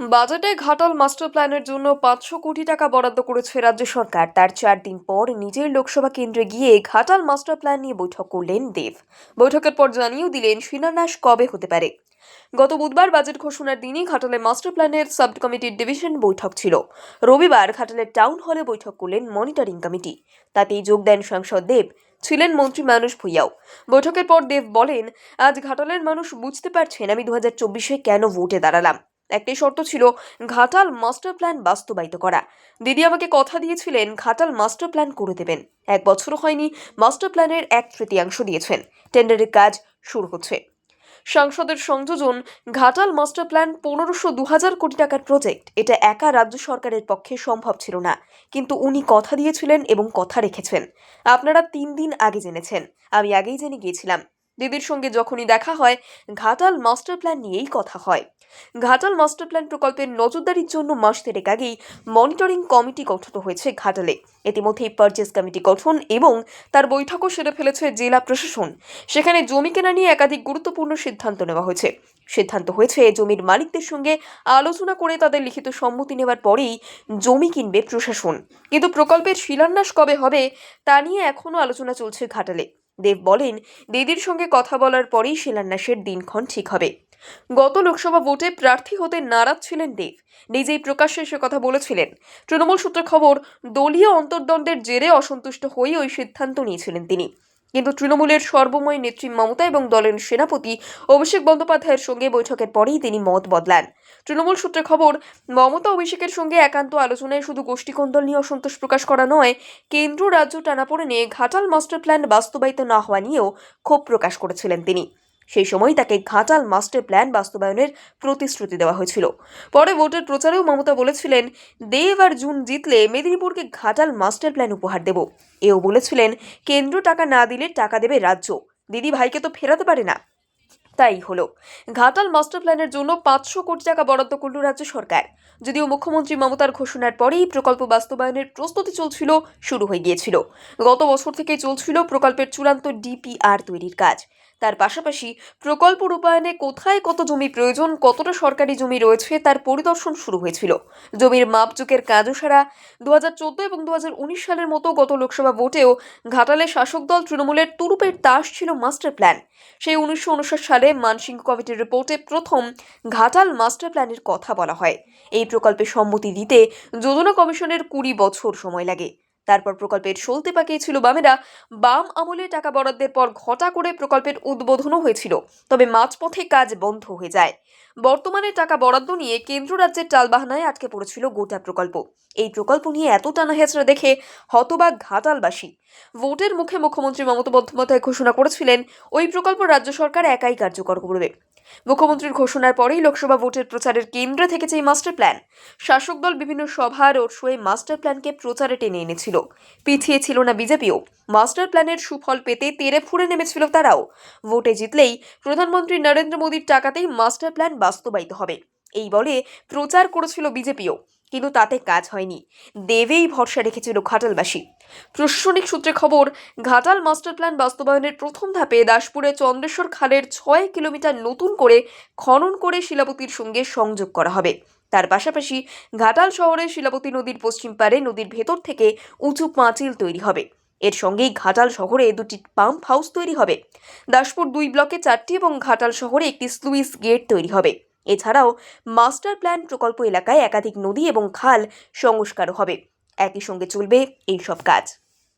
বাজেটে ঘাটাল মাস্টার প্ল্যানের জন্য পাঁচশো কোটি টাকা বরাদ্দ করেছে রাজ্য সরকার। তার চার দিন পর নিজের লোকসভা কেন্দ্রে গিয়ে ঘাটাল মাস্টার প্ল্যান নিয়ে বৈঠক করলেন দেব। বৈঠকের পর জানিয়েও দিলেন, শিলান্যাস কবে হতে পারে? গত বুধবার বাজেট ঘোষণার দিনই ঘাটালে মাস্টার প্ল্যানের সাব কমিটির ডিভিশন বৈঠক ছিল। রবিবার ঘাটালের টাউন হলে বৈঠক করলেন মনিটরিং কমিটি। তাতেই যোগ দেন সাংসদ দেব, ছিলেন মন্ত্রী মানুষ ভুইয়াও। বৈঠকের পর দেব বলেন, আজ ঘাটালের মানুষ বুঝতে পারছেন আমি দু হাজার চব্বিশে কেন ভোটে দাঁড়ালাম। একটাই শর্ত ছিল ঘাটাল মাস্টার প্ল্যান বাস্তবায়িত করা। দিদি আমাকে কথা দিয়েছিলেন, ঘাটাল মাস্টার প্ল্যান করে দেবেন। এক বছরও হয়নি, মাস্টার প্ল্যানের এক তৃতীয়াংশ দিয়েছেন। টেন্ডারের কাজ শুরু হচ্ছে। সাংসদের সংযোজন, ঘাটাল মাস্টার প্ল্যান পনেরোশো দু হাজার কোটি টাকার প্রজেক্ট। এটা একা রাজ্য সরকারের পক্ষে সম্ভব ছিল না। কিন্তু উনি কথা দিয়েছিলেন এবং কথা রেখেছেন। আপনারা তিন দিন আগে জেনেছেন। আমি আগেই জেনে গিয়েছিলাম। দিদির সঙ্গে যখনই দেখা হয়, ঘাটাল মাস্টার প্ল্যান নিয়েই কথা হয়। ঘাটাল মাস্টার প্ল্যান প্রকল্পের নজরদারির জন্য মাস দেড়েক আগেই মনিটরিং কমিটি গঠিত হয়েছে ঘাটালে। ইতিমধ্যেই পারচেস কমিটি গঠন এবং তার বৈঠকও সেরে ফেলেছে জেলা প্রশাসন। সেখানে জমি কেনা নিয়ে একাধিক গুরুত্বপূর্ণ সিদ্ধান্ত নেওয়া হয়েছে। সিদ্ধান্ত হয়েছে, জমির মালিকদের সঙ্গে আলোচনা করে তাদের লিখিত সম্মতি নেওয়ার পরেই জমি কিনবে প্রশাসন। কিন্তু প্রকল্পের শিলান্যাস কবে হবে তা নিয়ে এখনও আলোচনা চলছে ঘাটালে। দেব বলেন, দিদির সঙ্গে কথা বলার পরেই শিলান্যাসের দিনক্ষণ ঠিক হবে। গত লোকসভা ভোটে প্রার্থী হতে নারাজ ছিলেন দেব। নিজেই প্রকাশ্যে সে কথা বলেছিলেন। তৃণমূল সূত্রে খবর, দলীয় অন্তর্দ্বন্দ্বের জেরে অসন্তুষ্ট হয়ে ওই সিদ্ধান্ত নিয়েছিলেন তিনি। কিন্তু তৃণমূলের সর্বময় নেত্রী মমতা এবং দলের সেনাপতি অভিষেক বন্দ্যোপাধ্যায়ের সঙ্গে বৈঠকের পরেই তিনি মত বদলান। তৃণমূল সূত্রে খবর, মমতা অভিষেকের সঙ্গে একান্ত আলোচনায় শুধু গোষ্ঠীকন্দল নিয়ে অসন্তোষ প্রকাশ করা নয়, কেন্দ্র রাজ্য টানাপোড়েনে ঘাটাল মাস্টার প্ল্যান বাস্তবায়িত না হওয়া নিয়েও ক্ষোভ প্রকাশ করেছিলেন তিনি। সেই সময় তাকে ঘাটাল মাস্টার প্ল্যান বাস্তবায়নের প্রতিশ্রুতি দেওয়া হয়েছিল। পরে ভোটের প্রচারেও মমতা বলেছিলেন, দেব আর জুন জিতলে মেদিনীপুরকে ঘাটাল মাস্টার প্ল্যান উপহার দেব। এও বলেছিলেন, কেন্দ্র টাকা না দিলে টাকা দেবে রাজ্য। দিদি ভাইকে তো ফেরাতে পারে না। তাই হলো। ঘাটাল মাস্টার প্ল্যানের জন্য পাঁচশো কোটি টাকা বরাদ্দ করল রাজ্য সরকার। যদিও মুখ্যমন্ত্রী মমতার ঘোষণার পরেই প্রকল্প বাস্তবায়নের প্রস্তুতি চলছিল, শুরু হয়ে গিয়েছিল। গত বছর থেকেই চলছিল প্রকল্পের চূড়ান্ত ডিপিআর তৈরির কাজ। তার পাশাপাশি প্রকল্প রূপায়ণে কোথায় কত জমি প্রয়োজন, কতটা সরকারি জমি রয়েছে তার পরিদর্শন শুরু হয়েছিল। জমির মাপজোকের কাজও সারা। দু হাজার চোদ্দ এবং দু হাজার উনিশ সালের মতো গত লোকসভা ভোটেও ঘাটালে শাসক দল তৃণমূলের তুরুপের তাস ছিল মাস্টার প্ল্যান। সেই উনিশশো উনষাট সালে মানসিংহ কমিটির রিপোর্টে প্রথম ঘাটাল মাস্টার প্ল্যানের কথা বলা হয়। এই প্রকল্পে সম্মতি দিতে যোজনা কমিশনের কুড়ি বছর সময় লাগে। তারপর প্রকল্পের সলতে পাকিয়েছিল বামেরা। বাম আমলে টাকা বরাদ্দের পর ঘটা করে প্রকল্পের উদ্বোধনও হয়েছিল। তবে মাঝপথে কাজ বন্ধ হয়ে যায়। বর্তমানে টাকা বরাদ্দ নিয়ে কেন্দ্র রাজ্যের টালবাহানায় আটকে পড়েছিল গোটা প্রকল্প। এই প্রকল্প নিয়ে এত টানা হেঁচড়া দেখে হতবাক ঘাটালবাসী। ভোটের মুখে মুখ্যমন্ত্রী মমতা বন্দ্যোপাধ্যায় ঘোষণা করেছিলেন, ওই প্রকল্প রাজ্য সরকার একাই কার্যকর করবে। মুখ্যমন্ত্রীর ঘোষণার পরেই লোকসভা ভোটের প্রচারের কেন্দ্রে থেকেছে এই মাস্টার প্ল্যান, শাসক দল বিভিন্ন সভা, রোড শোয়ে মাস্টার প্ল্যানকে প্রচারে টেনে এনেছিল। পিছিয়ে ছিল না বিজেপিও। মাস্টার প্ল্যানের সুফল পেতে তেরে ফুড়ে নেমেছিল তারাও। ভোটে জিতলেই প্রধানমন্ত্রী নরেন্দ্র মোদীর টাকাতেই মাস্টার প্ল্যান বাস্তবায়িত হবে। এই বলে প্রচার করেছিল বিজেপিও, কিন্তু তাতে কাজ হয়নি। দেবেই ভরসা রেখেছিল ঘাটালবাসী। প্রশাসনিক সূত্রে খবর, ঘাটাল মাস্টার প্ল্যান বাস্তবায়নের প্রথম ধাপে দাসপুরে চন্দ্রেশ্বর খালের ছয় কিলোমিটার নতুন করে খনন করে শিলাবতীর সঙ্গে সংযোগ করা হবে। তার পাশাপাশি ঘাটাল শহরে শিলাবতী নদীর পশ্চিম পারে নদীর ভেতর থেকে উঁচু পাঁচিল তৈরি হবে। এর সঙ্গেই ঘাটাল শহরে দুটি পাম্প হাউস তৈরি হবে। দাসপুর দুই ব্লকে চারটি এবং ঘাটাল শহরে একটি স্লুইস গেট তৈরি হবে। এছাড়াও মাস্টার প্ল্যান প্রকল্প এলাকায় একাধিক নদী এবং খাল সংস্কারও হবে। একই সঙ্গে চলবে এই সব কাজ।